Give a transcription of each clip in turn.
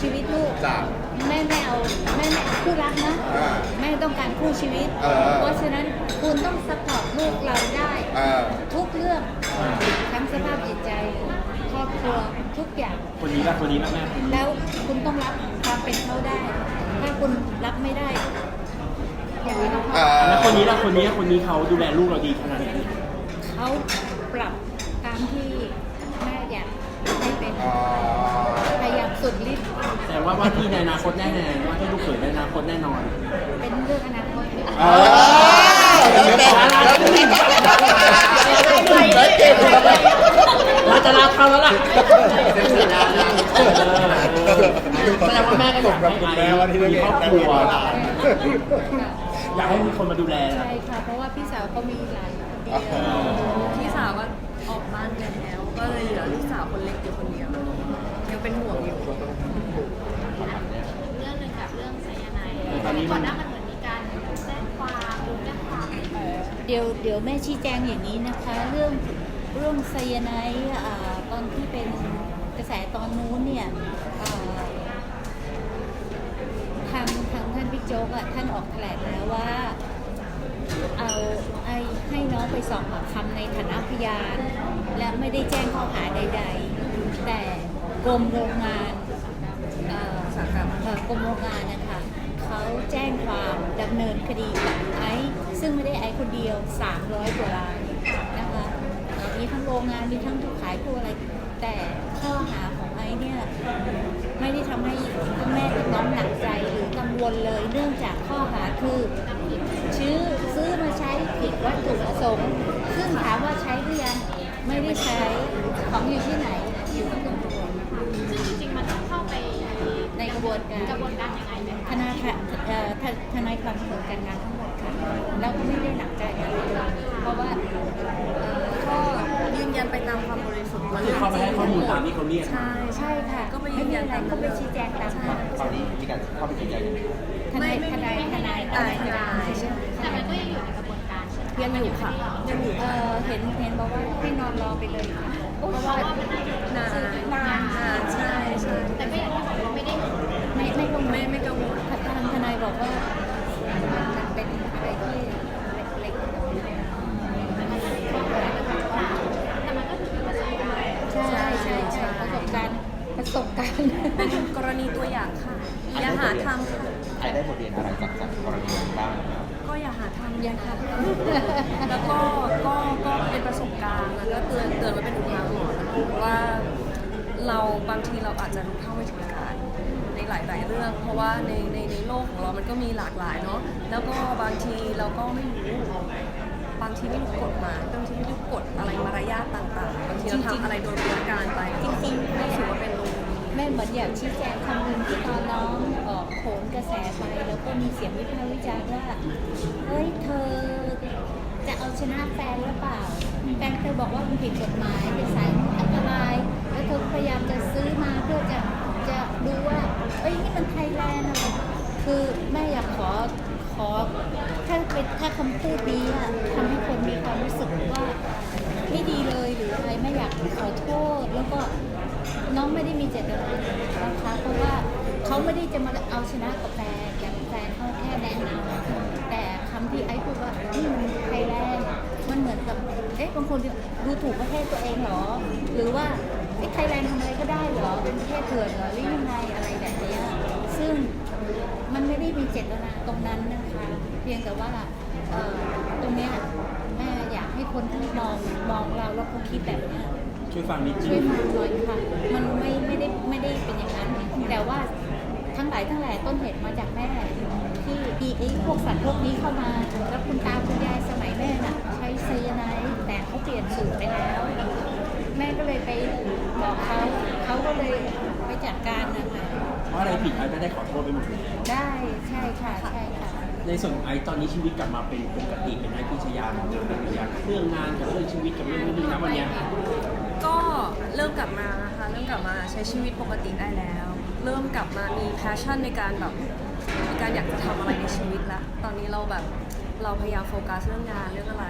ชีวิตลูกจ้ะแม่ไม่เอาแม่ไม่เอาคู่รักนะอ่าแม่ต้องการคู่ชีวิต เออ เพราะฉะนั้นคุณต้องสปอร์ตลูกเราได้ เออ ทุกเรื่องทั้งสภาพจิตใจครอบครัวทุกอย่าง คนนี้ละคนนี้ละแม่คนนี้แล้วคุณต้องรับความเป็นเขาได้ ถ้าคุณรับไม่ได้ อย่างนี้ก็พเอออ แล้วคนนี้ละคนนี้คนนี้เขาดูแลลูกเราดีขนาดไหนเขาปรับตามที่แม่อยากให้เป็นอ๋อพยายามสุดฤทธิ์ แต่ว่าว่าที่ในอนาคตแน่แน่ว่าที่ลูกเขยในอนาคตแน่นอน เป็นเรื่องอนาคตเออแล้วแต่แล้วแต่เก่งแล้วแต่เราจะลาเขาแล้วล่ะแสดงว่าแม่ก็อยากให้ไอ้มีครอบครัวอยากให้มีคนมาดูแลนะ ใช่ค่ะ เพราะว่าพี่สาวเขามีหลานคนเดียวพี่สาวก็ออกบ้านไปแล้ว ก็เลยเหลือลูกสาวคนเล็กอยู่คนเดียวยังเป็นห่วงอยู่ เรื่องหนึ่งกับเรื่องไซยาไนด์ ตอ นนี้ก่มัอนนหน้ามันเหมือนมีการแจ้งความดูแจ้งความเดี๋ยวเดี๋ยวแม่ชี้แจงอย่างนี้นะคะ เรื่องเรื่องไซยาไนด์อ่าตอนที่เป็นกระแสตอนนู้นเนี่ยอ่าทางทางท่านบิ๊กโจ๊กอะท่านออกแถลงแล้วว่า เอาไอ้ให้น้องไปสอบปากคำในฐานะพยาน และไม่ได้แจ้งข้อหาใด ๆ แต่กรมโรงงานเอ่ออุตสาหกรรมเอ่อกรมโรงงานนะำเนินคดีกับไอซ์ซึ่งไม่ได้ไอซ์คนเดียว 300 กว่ารายนะคะมีทั้งโรงงานมีทั้งทุกขายผู้อะไร แต่ข้อหาของไอซ์เนี่ยไม่ได้ทำให้คุณแม่กับน้องหนักใจหรือกังวลเลยเนื่องจากข้อหาคือชื่อซื้อมาใช้ผิดวัตถุประสงค์ซึ่งถามว่าใช้หรือยังไม่ได้ใช้ของอยู่ที่ไหนอยู่กับตำรวจ ระบวนการกระบวนการยังไงไหมทนายค่ะเอ่อททนายความดำเนินการงานทั้งหมดค่ะแล้วก็ไม่ได้หนักใจอะไรเลยเพราะว่าเอ่อก็ยืนยันไปตามความบริสุทธิ์ก็คือเข้าไปให้ข้อมูลตามที่เขาเรียกใช่ ใช่ค่ะก็ไปไม่ยืนมียันอะไรตามก็ไปชี้แจงตามนั้นตอนนี้มีการเข้าไปยืนยันทนายทนายทนายทนายทนายใช่ไหมแต่มันก็ยังอยู่ในกระบวนการใช่ไหมยังอยู่ค่ะยังอยู่เอ่อเห็นเห็นบอกว่าให้นอนรอไปเลยค่ะเพราะว่านานนานนานใช่ใช่แต่ก็อย่างที่บอกว่าไม่ได้ ไม่ไม่กังวลไม่ไม่กังวลทางทนายบอกว่ามันเป็นอะไรที่เล็กๆแต่มันก็ถือเป็นประสบการณ์ใช่ใช่ใช่ประสบการณ์ประสบการณ์เป็นกรณีตัวอย่างค่ะอย่าหาทำค่ะใครได้บทเรียนอะไรจากจากกรณีนี้บ้างครับก็อย่าหาทำอย่าค่ะแล้วก็ก็ก็เป็นประสบการณ์แล้วก็เตือนเตือนไว้เป็นอุทาหรณ์ว่าเราบางทีเราอาจจะรู้เท่าไม่ถึงการใน หลาย ๆ เรื่อง เพราะว่าในในในโลกของเรามันก็มีหลากหลายเนาะแล้วก็บางทีเราก็ไม่รู้บางทีไม่รู้กฎหมายบางทีไม่รู้กฎอะไรมารยาทต่าง ๆ บางทีเราทำอะไรโดยบริการไปจริงๆไม่แม่ถือว่าเป็นโรงแม่เหมือนอยากชี้แจงคำหนึ่งที่ตอนน้องออกโขนกระแสไปแล้วก็มีเสียงวิพากษ์วิจารณ์ว่าเฮ้ยเธอจะเอาชนะแฟนหรือเปล่าแฟนเธอบอกว่ามันผิดกฎหมายเป็นสายอันตราย แล้วเธอพยายามจะซื้อมาเพื่อจะจะดูว่า เอ้ยนี่มันไทยแลนด์อะคือแม่อยากขอขอถ้าเป็นถ้าคำพูดนี้อะทำให้คนมีความรู้สึกว่าไม่ดีเลยหรืออะไรไม่อยากขอโทษแล้วก็น้องไม่ได้มีเจตนานะคะเพราะว่าเขาไม่ได้จะมาเอาชนะกับแฟนอย่งแฟนเขาแค่แนะนำแต่คำที่ไอ้พูดว่านี่มันไทยแลนด์มันเหมือนกับเอ๊ะบางคนดูถูกประเทศตัวเองเหรอ หรือว่า ไอ้ไทยแลนด์ทำอะไรก็ได้เหรอ เป็นประเทศเถื่อนเหรอหรือยังไงอะไรแบบเนี้ยซึ่งมันไม่ได้มีเจตนาตรงนั้นนะคะ เพียงแต่ว่าเอ่อตรงเนี้ยแม่อยากให้คนที่มองมองเราแล้วเขาคิดแบบเนี้ย ช่วยฟังนิดนึช่วยงฟังหน่อยค่ะ มันไม่ไม่ได้ไม่ได้เป็นอย่างนั้น แต่ว่าทั้งหลายทั้งแหล่ต้นเหตุมาจากแม่ ที่มีไอ้พวกสัตว์พวกนี้เข้ามา แล้วคุณตาคุณยายสมัยแม่น่ะ ใช้ไซยาไนด์แต่เขาเปลี่ยนสูตรไปแล้ว แม่ก็เลยไปบอกเขาเขาก็เลยไปจัดการนะคะเพราะอะไรผิดไอ้ก็ได้ขอโทษไปหมดเลยได้ใช่ค่ะใช่ค่ะ ในส่วนของไอ้ตอนนี้ชีวิตกลับมาเป็นปกติเป็นไอ้พิชยาเหมือนเดิมเป็นอย่างเรื่องงานกับเรื่องชีวิตกับเรื่องนี้นะวันเนี้ยก็เริ่มกลับมานะคะเริ่มกลับมาใช้ชีวิตปกติได้แล้ว เริ่มกลับมามีแพชชั่นในการแบบในการอยากจะทำอะไรในชีวิตละตอนนี้เราแบบเราพยายามโฟกัสเรื่องงานเรื่องอะไร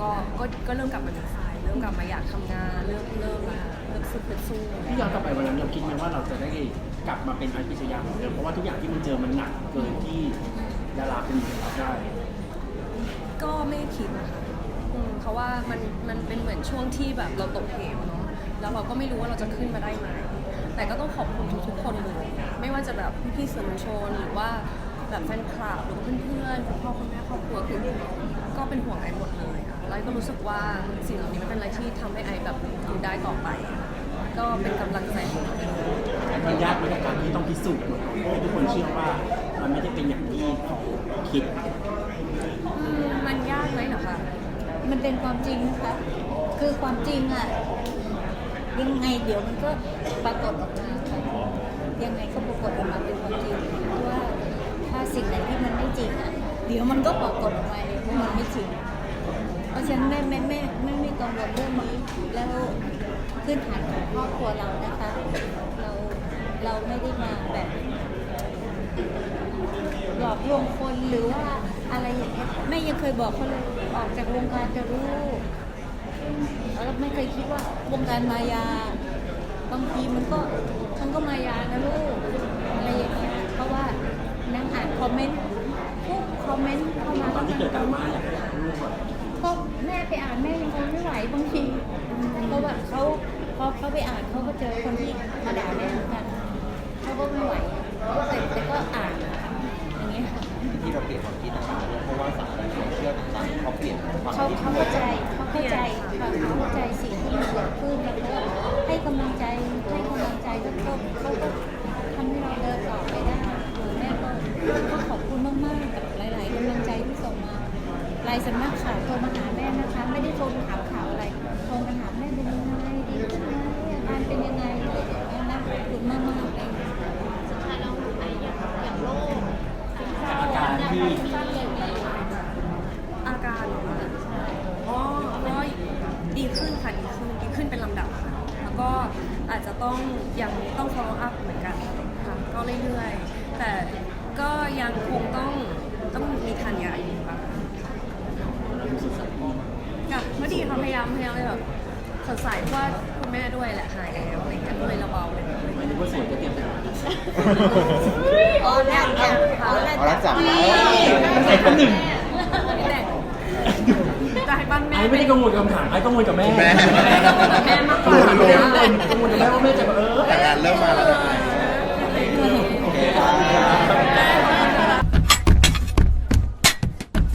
ก็ก็ก็เริ่มกลับมาดีไซน์เริ่ม กลับมาอยากทำงานเริ่มเริ่มละเริ่มสู้เพื่อสู้พี่ย้อนกลับไปวันนั้นเราคิดไหมว่าเราจะได้กลับมาเป็นไอซ์พิชยาเหมือนเดิมเพราะว่าทุกอย่างที่มันเจอมันหนักเกินที่ดาราคนอื่นรับได้ก็ไม่คิดนะคะอืมเพราะว่ามันมันเป็นเหมือนช่วงที่แบบเราตกเหวเนาะแล้วเราก็ไม่รู้ว่าเราจะขึ้นมาได้ไหมแต่ก็ต้องขอบคุณทุกๆคนเลย ไม่ว่าจะแบบพี่ๆสื่อมวลชนหรือว่าแบบแฟนคลับหรือว่าเพื่อนๆคุณพ่อคุณแม่ครอบครัวคือก็เป็นห่วงไอ้หมดเลยอะ แล้วไอ้ก็รู้สึกว่าสิ่งเหล่านี้มันเป็นอะไรที่ทำให้ไอแบบอยู่ได้ต่อไป ก็เป็นกำลังใจของตัวเองมันยากไหมกับการที่ต้องพิสูจน์ให้ทุกคนเชื่อว่ามันไม่ได้เป็นอย่างที่เขาคิด อืมมันยากไหมเหรอคะ มันเป็นความจริงนะคะคือความจริงอะยังไงเดี๋ยวมันก็ปรากฏออกมาค่ะยังไงก็ปรากฏออกมาเป็นความจริงเพราะว่าถ้าสิ่งไหนที่มันไม่จริงอะเดี๋ยวมันก็ปรากฏออกมาเองว่ามันไม่จริง ราะฉะนั้นแม่แม่แม่แม่ไม่กังวลเรื่องนี้แล้วพื้นฐานของครอบครัวเรานะคะ เราเราไม่ได้มาแบบหลอกลวงคนหรือว่าอะไรอย่างเงี้ยแม่ยังเคยบอกเขาเลยออกจากวงการจะรู้แล้วไม่เคยคิดว่าวงการมายา บางทีมันก็มันก็มายานะลูกอะไรอย่างเงี้ยเพราะว่านั่งอ่านคอมเมนต์ทุกคอมเมนต์เข้ามาตอนที่เกิดดราม่าอยากให้กแบบก็ แม่ไปอ่านแม่ยังคงไม่ไหวบางทีเพราะว่าเขาพอเขาไปอ่านเขาก็เจอคนที่มาด่าแม่เหมือนกันเขาก็ไม่ไหวแต่แต่ก็อ่านอย่างเงี้ยค่ะ ที่เราเปลี่ยนความคิดต่างๆเพราะว่าสังคมโซเชียลต่างๆเขาเปลี่ยนความเขาคิดเขาเข้าใลายสำนักข่าวโทรมาหาแม่นะคะ ไม่ได้โทรมาถามข่าวอะไรโทรมาถามแม่เป็นยังไงดีขึ้นไหมอาการเป็นยังไงอะไรอย่างเงี้ยนะขอบคุณมากๆเลยสุดท้ายเราไอ้อย่างอย่างโรคอาการที่สั้นๆเลย อาการเหรอคะอ๋อก็ดีขึ้นค่ะดีขึ้นดีขึ้นเป็นลำดับค่ะ แล้วก็อาจจะต้องยังต้อง follow up เหมือนกันค่ะ ก็เรื่อยๆ แต่ก็ยังคงต้องต้องมีทานยาอยู่บ้างค่ะก็ดีค่ะพยามพยายามเลยแบบสดใสเพราะว่าคุณแม่ด้วยแหละหายแล้วอะไรเงี้ยก็เลยระเบาเลยไม่รู้ว่าสวยจะเตรียมไปหานอ๋อแน่นจังอ๋อแน่นเอาละจับใส่คนหนึ่งนี่แหละจะให้บ้านแม่ไอ้ไม่ได้กังวลกับคำถามไอ้กังวลกับแม่แม่กังวลกับแม่มากกว่ากังวลกับแม่กังวลกับแม่ว่าแม่จะแบบเออ แต่งานเริ่มมาแล้วนะ โอเคครับ